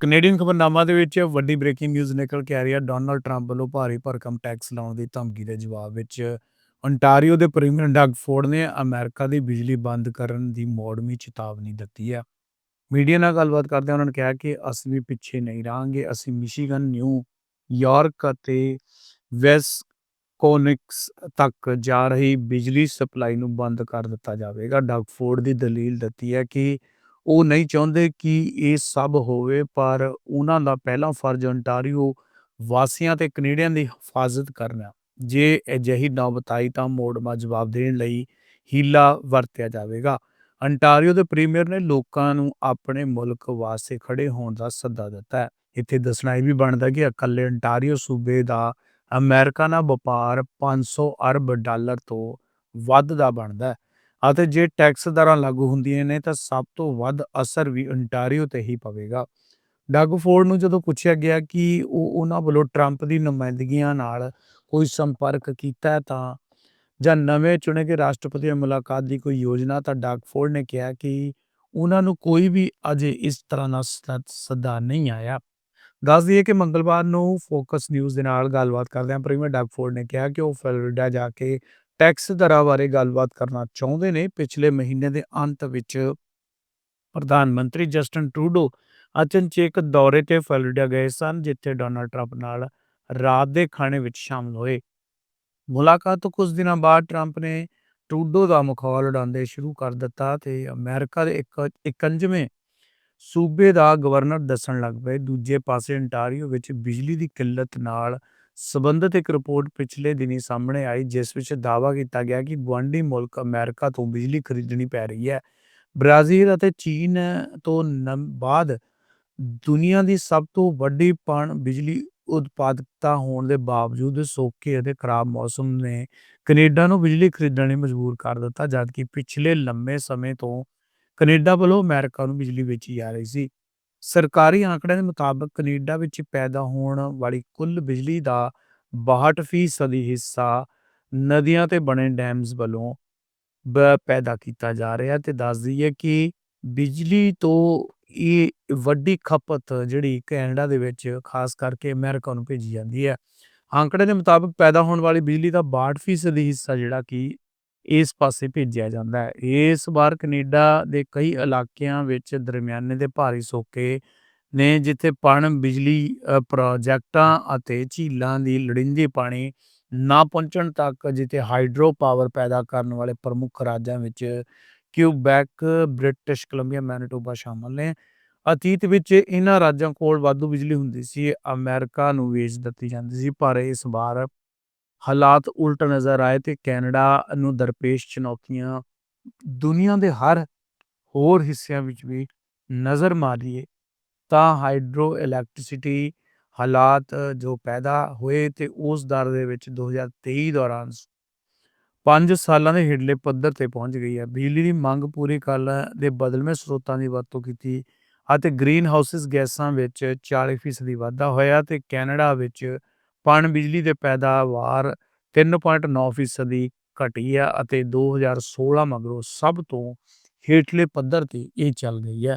Canadian ਖਬਰਨਾਮਾ ਦੇ ਵਿੱਚ ਵੱਡੀ ਬ੍ਰੇਕਿੰਗ ਨਿਊਜ਼ ਨਿਕਲ ਕੇ ਆ ਰਹੀ ਹੈ। ਡੋਨਾਲਡ ਟਰੰਪ ਵੱਲੋਂ ਭਾਰੀ ਭਰਕਮ ਟੈਕਸ ਲਾਉਣ ਦੀ ਧਮਕੀ ਦੇ ਜਵਾਬ ਵਿੱਚ ontario ਦੇ ਪ੍ਰੀਮੀਅਰ ਡਗ ਫੋਰਡ ਨੇ ਅਮਰੀਕਾ ਦੀ ਬਿਜਲੀ ਬੰਦ ਕਰਨ ਦੀ ਮੋੜਵੀਂ ਚੇਤਾਵਨੀ ਦਿੱਤੀ ਹੈ। ਮੀਡੀਆ ਨਾਲ ਗੱਲਬਾਤ ਕਰਦੇ ਉਹਨਾਂ ਨੇ ਕਿਹਾ ਕਿ ਅਸੀਂ ਵੀ ਪਿੱਛੇ ਨਹੀਂ ਰਹਾਂਗੇ। ਅਸੀਂ ਮਿਸ਼ੀਗਨ ਨਿਊ ਯਾਰਕ ਅਤੇ ਵੈਸਕੋਨਿਕਸ ਤੱਕ ਜਾ ਰਹੀ ਬਿਜਲੀ ਸਪਲਾਈ ਨੂੰ ਬੰਦ ਕਰ ਦਿੱਤਾ ਜਾਵੇਗਾ। ਡਗ ਫੋਰਡ ਦੀ ਦਲੀਲ ਦਿੱਤੀ ਹੈ ਕਿ ਉਹ ਨਹੀਂ ਚਾਹੁੰਦੇ ਕਿ ਇਹ ਸਭ ਹੋਵੇ, ਪਰ ਉਹਨਾਂ ਦਾ ਪਹਿਲਾ ਫਰਜ਼ ਅੰਟਾਰੀਓ ਵਾਸੀਆਂ ਤੇ ਕੈਨੇਡੀਅਨ ਦੀ ਹਿਫਾਜ਼ਤ ਕਰਨਾ ਜੇ ਅਜਿਹੀ ਨੌਬਤ ਆਈ ਤਾਂ ਮੋੜਵਾਂ ਜਵਾਬ ਦੇਣ ਲਈ ਹੀਲਾ ਵਰਤਿਆ ਜਾਵੇਗਾ। ਅੰਟਾਰੀਓ ਦੇ ਪ੍ਰੀਮੀਅਰ ਨੇ ਲੋਕਾਂ ਨੂੰ ਆਪਣੇ ਮੁਲਕ ਵਾਸਤੇ ਖੜੇ ਹੋਣ ਦਾ ਸੱਦਾ ਦਿੱਤਾ ਹੈ। ਇੱਥੇ ਦੱਸਣਾ ਇਹ ਵੀ ਬਣਦਾ ਕਿ ਇਕੱਲੇ ਅੰਟਾਰੀਓ ਸੂਬੇ ਦਾ ਅਮਰੀਕਾ ਨਾਲ ਵਪਾਰ 500 ਅਰਬ ਡਾਲਰ ਤੋਂ ਵੱਧ ਦਾ ਬਣਦਾ ਹੈ। ਅਤੇ ਜੇ ਟੈਕਸ ਦਰਾਂ ਲਾਗੂ ਹੁੰਦੀਆਂ ਨੇ ਤਾਂ ਸਭ ਤੋਂ ਵੱਧ ਅਸਰ ਵੀ ontario ਤੇ ਹੀ ਪਵੇਗਾ। ਡਗ ਫੋਰਡ ਨੂੰ ਜਦੋਂ ਪੁੱਛਿਆ ਗਿਆ ਕਿ ਉਹ ਉਹਨਾਂ ਵੱਲੋਂ ਟਰੰਪ ਦੀ ਨੁਮਾਇੰਦਗੀਆਂ ਨਾਲ ਕੋਈ ਸੰਪਰਕ ਕੀਤਾ ਤਾਂ ਜਾਂ ਨਵੇਂ ਚੁਣੇ ਗਏ ਰਾਸ਼ਟਰਪਤੀ ਨਾਲ ਮੁਲਾਕਾਤ ਦੀ ਕੋਈ ਯੋਜਨਾ, ਤਾਂ ਡਗ ਫੋਰਡ ਨੇ ਕਿਹਾ ਕਿ ਉਹਨਾਂ ਨੂੰ ਕੋਈ ਵੀ ਅਜੇ ਇਸ ਤਰ੍ਹਾਂ ਦਾ ਸੱਦਾ ਨਹੀਂ ਆਇਆ। ਦੱਸ ਦਈਏ ਕਿ ਮੰਗਲਵਾਰ ਨੂੰ ਫੋਕਸ ਨਿਊਜ਼ ਦੇ ਨਾਲ ਗੱਲਬਾਤ ਕਰਦਿਆਂ ਪ੍ਰੀਮੀਅਰ ਡਗ ਫੋਰਡ ਨੇ ਕਿਹਾ ਕਿ ਉਹ ਫਲੋਰੀਡਾ ਜਾ ਕੇ ਟੈਕਸ ਦਰਾਂ ਬਾਰੇ ਗੱਲਬਾਤ ਕਰਨਾ ਚਾਹੁੰਦੇ ਨੇ। ਪਿਛਲੇ ਮਹੀਨੇ ਦੇ ਅੰਤ ਵਿੱਚ ਪ੍ਰਧਾਨ ਮੰਤਰੀ ਜਸਟਨ ਟਰੂਡੋ ਅਚਨਚੇਕ ਦੌਰੇ ਤੇ ਫਲੋਰੀਡਾ ਗਏ ਸਨ, ਜਿੱਥੇ ਡੋਨਾਲਡ ਟਰੰਪ ਨਾਲ ਰਾਤ ਦੇ ਖਾਣੇ ਵਿੱਚ ਸ਼ਾਮਲ ਹੋਏ। ਮੁਲਾਕਾਤ ਤੋਂ ਕੁਝ ਦਿਨਾਂ ਬਾਅਦ ਟਰੰਪ ਨੇ ਟਰੂਡੋ ਦਾ ਮਖੌਲ ਉਡਾਉਂਦੇ ਸ਼ੁਰੂ ਕਰ ਦਿੱਤਾ ਤੇ ਅਮਰੀਕਾ ਦੇ ਇੱਕ 51ਵੇਂ ਸੂਬੇ ਦਾ ਗਵਰਨਰ ਦੱਸਣ ਲੱਗ ਪਏ। ਦੂਜੇ ਪਾਸੇ ਅੰਟਾਰੀਓ ਵਿੱਚ ਬਿਜਲੀ ਦੀ ਕਿੱਲਤ ਨਾਲ ਸੰਬੰਧਿਤ ਇੱਕ ਰਿਪੋਰਟ ਪਿਛਲੇ ਦਿਨੀ ਸਾਹਮਣੇ ਆਈ, ਜਿਸ ਵਿੱਚ ਦਾਅਵਾ ਕੀਤਾ ਗਿਆ ਕਿ ਗੁਆਂਢੀ ਮੁਲਕ ਅਮਰੀਕਾ ਤੋਂ ਬਿਜਲੀ ਖਰੀਦਣੀ ਪੈ ਰਹੀ ਹੈ। ਬ੍ਰਾਜ਼ੀਲ ਅਤੇ ਚੀਨ ਤੋਂ ਬਾਅਦ ਦੁਨੀਆ ਦੀ ਸਭ ਤੋਂ ਵੱਡੀ ਪਣ ਬਿਜਲੀ ਉਤਪਾਦਕਤਾ ਹੋਣ ਦੇ ਬਾਵਜੂਦ ਸੋਕੇ ਅਤੇ ਖਰਾਬ ਮੌਸਮ ਨੇ ਕੈਨੇਡਾ ਨੂੰ ਬਿਜਲੀ ਖਰੀਦਣ ਲਈ ਮਜਬੂਰ ਕਰ ਦਿੱਤਾ, ਜਦਕਿ ਪਿਛਲੇ ਲੰਮੇ ਸਮੇਂ ਤੋਂ ਕੈਨੇਡਾ ਵੱਲੋਂ ਅਮਰੀਕਾ ਨੂੰ ਬਿਜਲੀ ਵੇਚੀ ਜਾ ਰਹੀ ਸੀ। ਸਰਕਾਰੀ ਆંકੜਿਆਂ ਦੇ ਮੁਤਾਬਕ ਕੈਨੇਡਾ ਵਿੱਚ ਪੈਦਾ ਹੋਣ ਵਾਲੀ ਕੁੱਲ ਬਿਜਲੀ ਦਾ 62% ਹਿੱਸਾ ਨਦੀਆਂ ਤੇ ਬਣੇ ਡੈਮਸ ਵੱਲੋਂ ਬ- ਪੈਦਾ ਕੀਤਾ ਜਾ ਰਿਹਾ ਤੇ ਦੱਸ ਦਈਏ ਕਿ ਬਿਜਲੀ ਤੋਂ ਇਹ ਵੱਡੀ ਖਪਤ ਜਿਹੜੀ ਕੈਨੇਡਾ ਦੇ ਵਿੱਚ ਖਾਸ ਕਰਕੇ ਅਮਰੀਕਾ ਨੂੰ ਭੇਜੀ ਜਾਂਦੀ ਹੈ। ਆંકੜੇ ਦੇ ਮੁਤਾਬਕ ਪੈਦਾ ਹੋਣ ਵਾਲੀ ਬਿਜਲੀ ਦਾ 62% ਹਿੱਸਾ ਜਿਹੜਾ ਕਿ ਇਸ ਪਾਸੇ ਭੇਜਿਆ ਜਾਂਦਾ ਹੈ। ਇਸ ਵਾਰ ਕੈਨੇਡਾ ਦੇ ਕਈ ਇਲਾਕਿਆਂ ਵਿੱਚ ਦਰਮਿਆਨੇ ਦੇ ਭਾਰੀ ਸੋਕੇ ਨੇ, ਜਿੱਥੇ ਪਣ, ਬਿਜਲੀ ਪ੍ਰੋਜੈਕਟਾਂ ਅਤੇ ਝੀਲਾਂ ਦੀ ਲੋੜੀਂਦੀ ਪਾਣੀ ਨਾ ਪਹੁੰਚਣ ਤੱਕ, ਜਿੱਥੇ ਹਾਈਡਰੋ ਪਾਵਰ ਪੈਦਾ ਕਰਨ ਵਾਲੇ ਪ੍ਰਮੁੱਖ ਰਾਜਾਂ ਵਿੱਚ ਕਿਊਬੈਕ, ਬ੍ਰਿਟਿਸ਼ ਕੋਲੰਬੀਆ, ਮੈਨੀਟੋਬਾ ਸ਼ਾਮਲ ਨੇ। ਅਤੀਤ ਵਿੱਚ ਇਹਨਾਂ ਰਾਜਾਂ ਕੋਲ ਵਾਧੂ ਬਿਜਲੀ ਹੁੰਦੀ ਸੀ, ਅਮਰੀਕਾ ਨੂੰ ਵੇਚ ਦਿੱਤੀ ਜਾਂਦੀ ਸੀ, ਪਰ ਇਸ ਵਾਰ ਹਾਲਾਤ ਉਲਟ ਨਜ਼ਰ ਆਏ ਤੇ ਕੈਨੇਡਾ ਨੂੰ ਦਰਪੇਸ਼ ਚੁਣੌਤੀਆਂ ਦੁਨੀਆ ਦੇ ਹਰ ਹੋਰ ਹਿੱਸਿਆਂ ਵਿੱਚ ਵੀ ਨਜ਼ਰ ਮਾਰੀਏ, ਤਾਂ ਹਾਈਡਰੋ ਇਲੈਕਟ੍ਰਿਸਿਟੀ ਹਾਲਾਤ ਜੋ ਪੈਦਾ ਹੋਏ ਤੇ ਉਸ ਦਰ ਦੇ ਵਿੱਚ 2023 ਦੌਰਾਨ 5 ਸਾਲਾਂ ਦੇ ਹੇਠਲੇ ਪੱਧਰ ਤੇ ਪਹੁੰਚ ਗਈ ਹੈ। ਬਿਜਲੀ ਦੀ ਮੰਗ ਪੂਰੀ ਕਰਨ ਦੇ ਬਦਲਵੇਂ ਸਰੋਤਾਂ ਦੀ ਵਰਤੋਂ ਕੀਤੀ ਅਤੇ ਗ੍ਰੀਨ ਹਾਊਸਸ ਗੈਸਾਂ ਵਿੱਚ 40% ਦੀ ਵਾਧਾ ਹੋਇਆ ਤੇ ਕੈਨੇਡਾ ਵਿੱਚ ਪਣ ਬਿਜਲੀ ਦੇ ਪੈਦਾਵਾਰ 3.9% ਦੀ ਘਟੀ ਹੈ ਅਤੇ 2016 ਮਗਰੋਂ ਸਭ ਤੋਂ ਹੇਠਲੇ ਪੱਧਰ ਤੇ ਇਹ ਚੱਲ ਗਈ ਹੈ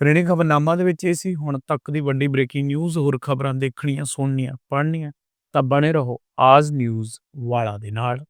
ਕੈਨੇਡੀਅਨ ਖਬਰਨਾਮਾ ਦੇ ਵਿੱਚ ਇਹ ਸੀ, ਹੁਣ ਤੱਕ ਦੀ ਵੱਡੀ ਬ੍ਰੇਕਿੰਗ ਨਿਊਜ਼, ਹੋਰ ਖਬਰਾਂ ਦੇਖਣੀਆਂ, ਸੁਣਨੀਆਂ, ਪੜ੍ਹਨੀਆਂ, ਤਾਂ ਬਣੇ ਰਹੋ ਆਜ ਨਿਊਜ਼ ਵਾਲਾ ਦੇ ਨਾਲ।